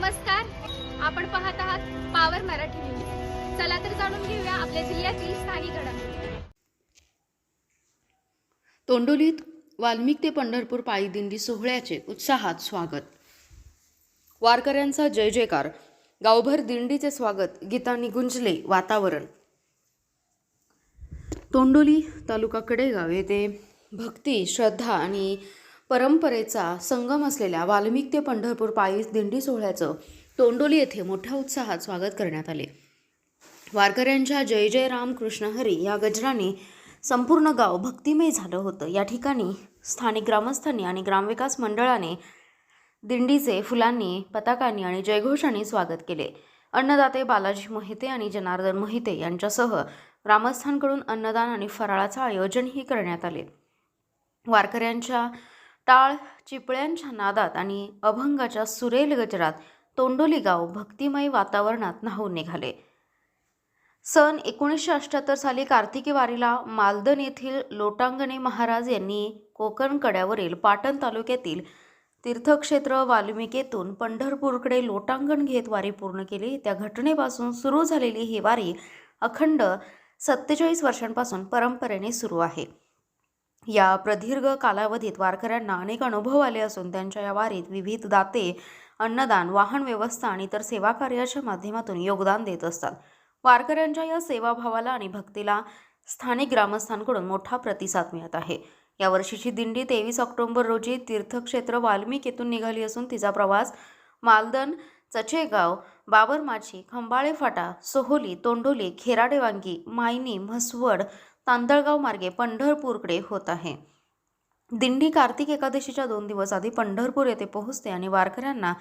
नमस्कार. आपण पाहत आहात पावर मराठी न्यूज चला तर जाणून घेऊया आपल्या जिल्ह्यातील स्थानिक घडामोडी. तोंडोलीत वाल्मिक ते पंढरपूर पायी दिंडी सोहळ्याचे उत्साहात स्वागत. वारकऱ्यांचा जय जयकार. गावभर दिंडीचे स्वागत. गीतांनी गुंजले वातावरण. तोंडोली तालुका कडेगाव येथे भक्ती श्रद्धा आणि परंपरेचा संगम असलेल्या वाल्मिक ते पंढरपूर पायी दिंडी सोहळ्याचं तोंडोली येथे मोठ्या उत्साहात स्वागत करण्यात आले. वारकऱ्यांच्या जय जय राम कृष्ण हरी या गजराने संपूर्ण गाव भक्तिमय झालं होतं. या ठिकाणी स्थानिक ग्रामस्थांनी आणि ग्रामविकास मंडळाने दिंडीचे फुलांनी पताकांनी आणि जयघोषांनी स्वागत केले. अन्नदाते बालाजी मोहिते आणि जनार्दन मोहिते यांच्यासह ग्रामस्थांकडून अन्नदान आणि फराळाचं आयोजनही करण्यात आले. वारकऱ्यांच्या टाळ चिपळ्यांच्या नादात आणि अभंगाच्या सुरेल गजरात तोंडोली गाव भक्तिमय वातावरणात न्हावून निघाले. सन एकोणीसशे अठ्ठ्याहत्तर साली कार्तिकी वारीला मालदन येथील लोटांगणे महाराज यांनी कोकण कड्यावरील पाटण तालुक्यातील तीर्थक्षेत्र वाल्मिकेतून पंढरपूरकडे लोटांगण घेत वारी पूर्ण केली. त्या घटनेपासून सुरू झालेली ही वारी अखंड सत्तेचाळीस वर्षांपासून परंपरेने सुरू आहे. या प्रदीर्घ कालावधीत वारकऱ्यांना अनेक अनुभव आले असून त्यांच्या या वारीत विविध दाते अन्नदान वाहन व्यवस्था आणि इतर सेवा कार्याच्या माध्यमातून योगदान देत असतात. वारकऱ्यांच्या या सेवाभावाला आणि भक्तीला स्थानिक ग्रामस्थांकडून मोठा प्रतिसाद मिळत आहे. यावर्षीची दिंडी तेवीस ऑक्टोबर रोजी तीर्थक्षेत्र वाल्मिक येथून निघाली असून तिचा प्रवास मालदन चचेगाव बाबरमाची खंबाळे फाटा सोहोली तोंडोली खेराडेवांगी मायनी म्हसवड तांदळगाव मार्गे पंढरपूरकडे होत आहे. दिंडी कार्तिक एकादशीच्या दोन दिवस आधी पंढरपूर येथे पोहोचते आणि वारकऱ्यांना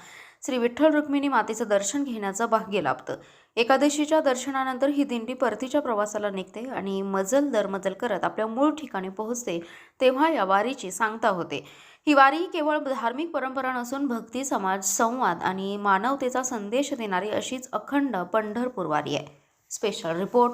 श्री विठ्ठल रुक्मिणी मातेचं दर्शन घेण्याचं भाग्य लाभतं. एकादशीच्या दर्शनानंतर ही दिंडी परतीच्या प्रवासाला निघते आणि मजल दरमजल करत आपल्या मूळ ठिकाणी पोहोचते तेव्हा या वारीची सांगता होते. ही वारी केवळ धार्मिक परंपरा नसून भक्ती समाज संवाद आणि मानवतेचा संदेश देणारी अशीच अखंड पंढरपूर वारी आहे. Special report